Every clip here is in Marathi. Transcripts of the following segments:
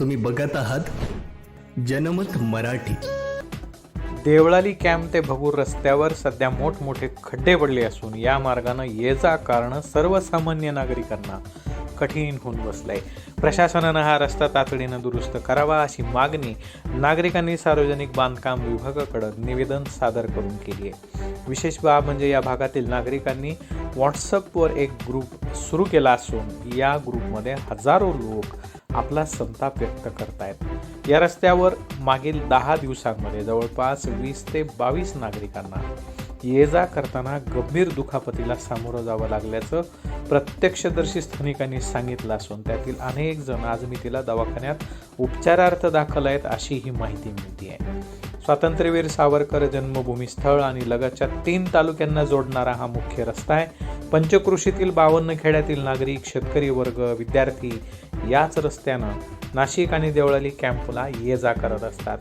तुम्ही बघत आहात जनमत मराठी. देवळाली कॅम्प ते भगूर रस्त्यावर सध्या मोठमोठे खड्डे पडले असून या मार्गानं ये जा कारण सर्वसामान्य नागरिकांना कठीण होऊन बसलंय. प्रशासनानं हा रस्ता तातडीनं दुरुस्त करावा अशी मागणी नागरिकांनी सार्वजनिक बांधकाम विभागाकडं निवेदन सादर करून केली आहे विशेष बाब म्हणजे या भागातील नागरिकांनी व्हॉट्सअपवर एक ग्रुप सुरू केला असून या ग्रुपमध्ये हजारो लोक आपला संताप व्यक्त करतायत. या रस्त्यावर मागील दहा दिवसांमध्ये जवळपास वीस ते बावीस नागरिकांना ये जा करताना गंभीर दुखापतीला सामोरं जावं लागल्याचं प्रत्यक्षदर्शी स्थानिकांनी सांगितलं असून त्यातील अनेक जण आज मितीला दवाखान्यात उपचारार्थ दाखल आहेत अशी ही माहिती मिळते आहे स्वातंत्र्यवीर सावरकर जन्मभूमी स्थळ आणि लगतच्या तीन तालुक्यांना जोडणारा हा मुख्य रस्ता आहे. पंचकृषीतील बावन्न खेड्यातील नागरिक शेतकरी वर्ग विद्यार्थी याच रस्त्यानं नाशिक आणि देवळाली कॅम्पला ये जा करत असतात.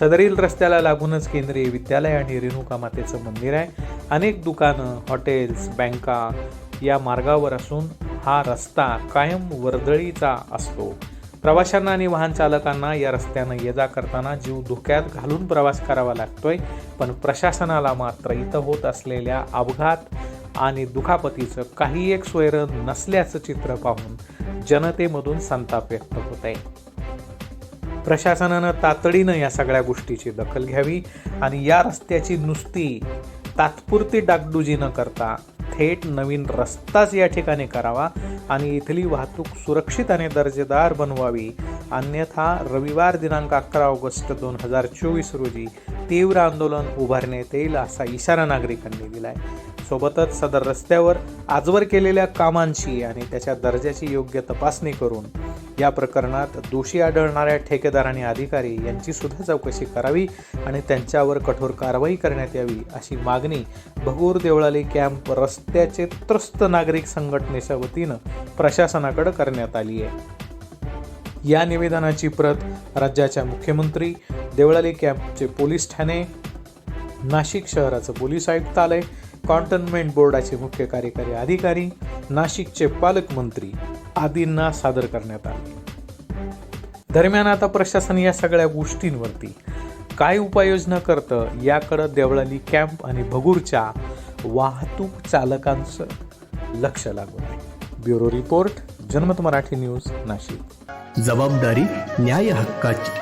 सदरील रस्त्याला लागूनच केंद्रीय विद्यालय आणि रेणुका मातेचं मंदिर आहे. अनेक दुकानं हॉटेल्स बँका या मार्गावर असून हा रस्ता कायम वर्दळीचा असतो. प्रवाशांना आणि वाहन चालकांना या रस्त्यानं ये जा करताना जीव धोक्यात घालून प्रवास करावा लागतोय पण प्रशासनाला मात्र इथं होत असलेल्या अपघात आणि दुखापतीचं काही एक स्वैर नसल्याचं चित्र पाहून जनतेमधून संताप व्यक्त होत आहे. प्रशासनानं तातडीनं या सगळ्या गोष्टीची दखल घ्यावी आणि या रस्त्याची नुसती तात्पुरती डागडुजी न करता थेट नवीन रस्ताच या ठिकाणी करावा आणि इथली वाहतूक सुरक्षित आणि दर्जेदार बनवावी. अन्यथा रविवार दिनांक अकरा ऑगस्ट दोन हजार चोवीस रोजी तीव्र आंदोलन उभारण्यात येईल असा इशारा नागरिकांनी दिला आहे सोबतच सदर रस्त्यावर आजवर केलेल्या कामांची आणि त्याच्या दर्जाची योग्य तपासणी करून या प्रकरणात दोषी आढळणाऱ्या ठेकेदार आणि अधिकारी यांची सुद्धा चौकशी करावी आणि त्यांच्यावर कठोर कारवाई करण्यात यावी अशी मागणी भगूर देवळाली कॅम्प रस्त्याचे त्रस्त नागरिक संघटनेच्या वतीनं प्रशासनाकडे करण्यात आली आहे. या निवेदनाची प्रत राज्याच्या मुख्यमंत्री देवळाली कॅम्पचे पोलीस ठाणे नाशिक शहराचं पोलीस आयुक्तालय कॉन्टनमेंट बोर्डाचे मुख्य कार्यकारी अधिकारी नाशिकचे पालकमंत्री आदींना सादर करण्यात आले. दरम्यान आता प्रशासन या सगळ्या गोष्टींवरती काय उपाययोजना करतं याकडं देवळाली कॅम्प आणि भगूरच्या वाहतूक चालकांचं लक्ष लागून ब्युरो रिपोर्ट जनमत मराठी न्यूज नाशिक. जबाबदारी न्याय हक्काची.